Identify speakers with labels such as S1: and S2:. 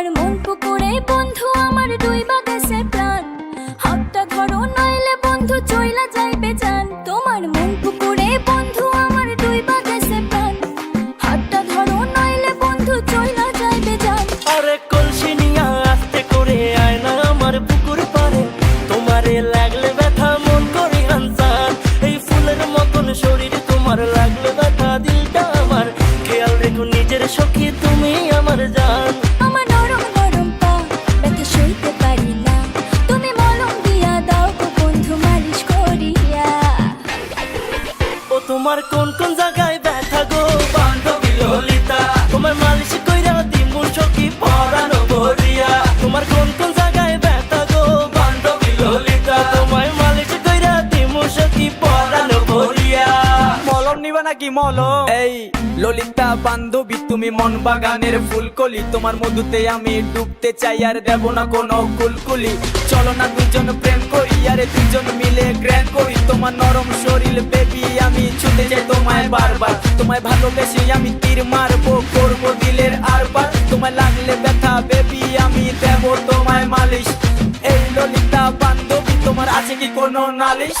S1: আমার মন পুকুরে, বন্ধু, আমার ডুইবা গেছে প্রাণ। হাতটা ধরো, নইলে বন্ধু চইলা যাইবে জান তোমার মন পুকুরে, বন্ধু, আমার ডুইবা গেছে প্রাণ। হাতটা ধরো, নইলে বন্ধু চইলা যাইবে জান
S2: আরে কলসি নিয়া আস্তে করে আয় না আমার পুকুর পারে তোমারে লাগলে ব্যথা, মন করি আনসার। এই ফুলের মতন শরীর, তোমার লাগলে ব্যথা, দিলটা আমার। খেয়াল রেখো নিজের সখী, তুমি আমার জান। তোমার কোন কোন জায়গায় ব্যথা গো? বান্ধবী ললিতা, তোমার মালিশ কইরা দিমু সখী পরানো ভরিয়া তোমার কোন কোন জায়গায় ব্যথা গো? বান্ধবী ললিতা তোমায় মালিশ কইরা দিমু সখী পরানো ভরিয়া
S3: মলম নিবা নাকি মলম? এই ললিতা বান্ধবী, তুমি মন বাগানের ফুলকলি। তোমার মধুতে আমি ডুবতে চাই আর দেব না কোনো কুলকুলি। চলো না দুজন প্রেম করি, আরে দুজন মিলে গ্র্যান্ড তোমার নরম শরীর বেবি আমি ছুটে যাই তোমায় বারবার। তোমায় ভালোবেসে আমি তীর মারবো, করব দিলের আর আরবার তোমায় লাগলে ব্যথা বেবি আমি দেব তোমায় মালিশ। এই ললিতা বান্ধবী, তোমার আছে কি কোনো নালিশ?